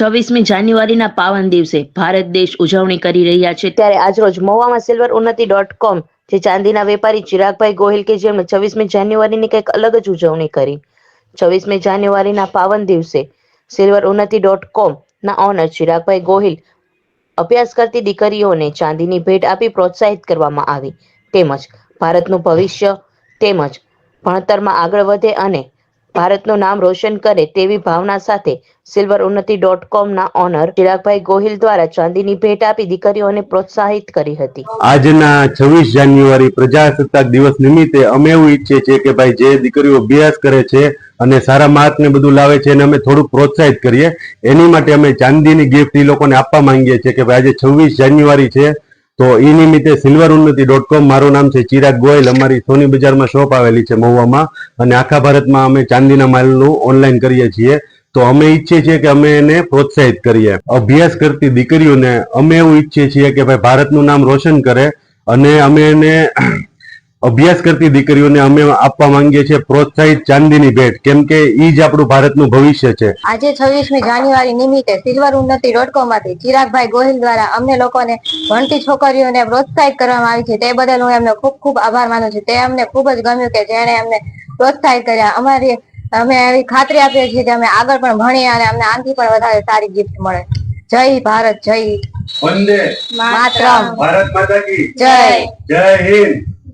છવ્વીસમી જાન્યુઆરીના પાવન દિવસે ભારત દેશ ઉજવણી કરી રહ્યા છે. ત્યારે આજરોજ મહુવામાં સિલ્વર ઉન્નતિ ડોટ કોમ જે ચાંદીના વેપારી ચિરાગભાઈ ગોહિલ કે જેમણે છવ્વીસમી જાન્યુઆરીની કંઈક અલગ જ ઉજવણી કરી. છવ્વીસમી જાન્યુઆરીના પાવન દિવસે સિલ્વર ઉન્નતિ ડોટ કોમ ના ઓનર ચિરાગભાઈ ગોહિલ અભ્યાસ કરતી દીકરીઓને ચાંદીની ભેટ આપી પ્રોત્સાહિત કરવામાં આવી. તેમજ ભારતનું ભવિષ્ય તેમજ ભણતરમાં આગળ વધે અને ભારતનું નામ રોશન કરે તેવી ભાવના સાથે સિલ્વર ઉન્નતિ ડોટ કોમના ઓનર ચિરાગભાઈ ગોહિલ દ્વારા ચાંદીની ભેટ આપી દીકરીઓને પ્રોત્સાહિત કરી હતી. આજના છવ્વીસ જાન્યુઆરી પ્રજાસત્તાક દિવસ નિમિત્તે અમે એવું ઈચ્છીએ છીએ કે ભાઈ જે દીકરીઓ અભ્યાસ કરે છે અને સારા માર્ક ને બધું લાવે છે એને અમે થોડુંક પ્રોત્સાહિત કરીએ. એની માટે અમે ચાંદીની ગિફ્ટ એ લોકોને આપવા માંગીએ છીએ કે ભાઈ આજે છવ્વીસ જાન્યુઆરી છે. તો એ નિમિત્તે સિલ્વર ઉન્નતિ ડોટ કોમ મારું નામ છે ચિરાગ ગોયલ. અમારી સોની બજારમાં શોપ આવેલી છે મહુવામાં. અને આખા ભારતમાં અમે ચાંદીના માલનું ઓનલાઈન કરીએ છીએ. તો અમે ઈચ્છીએ છીએ કે અમે એને પ્રોત્સાહિત કરીએ. અભ્યાસ કરતી દીકરીઓને અમે એવું ઈચ્છીએ છીએ કે ભાઈ ભારતનું નામ રોશન કરે અને અમે એને અભ્યાસ કરતી દીકરીઓને અમે આપવા માંગીએ છીએ પ્રોત્સાહિત ચાંદીની ભેટ કેમ કે ઈ જ આપણું ભારતનું ભવિષ્ય છે. આજે છવ્વીસમી જાન્યુઆરી નિમિત્તે સિલ્વર ઉન્નતિ ડોટ કોમમાંથી ચિરાગભાઈ ગોહિલ દ્વારા અમને લોકોને ભણતી છોકરીઓને પ્રોત્સાહિત કરવામાં આવી છે. તે બદલ હું એમનો ખૂબ ખૂબ આભાર માનું છું. તે અમને ખૂબ જ ગમ્યું કે જેણે અમને પ્રોત્સાહિત કર્યા. અમારી અમે એવી ખાતરી આપીએ છીએ કે અમે આગળ પણ ભણીએ અને અમને આનાથી પણ વધારે સારી ગિફ્ટ મળે. જય ભારત જય વંદે માતરમ. ભારત માતા કી. જય. જય હિન્દ. જય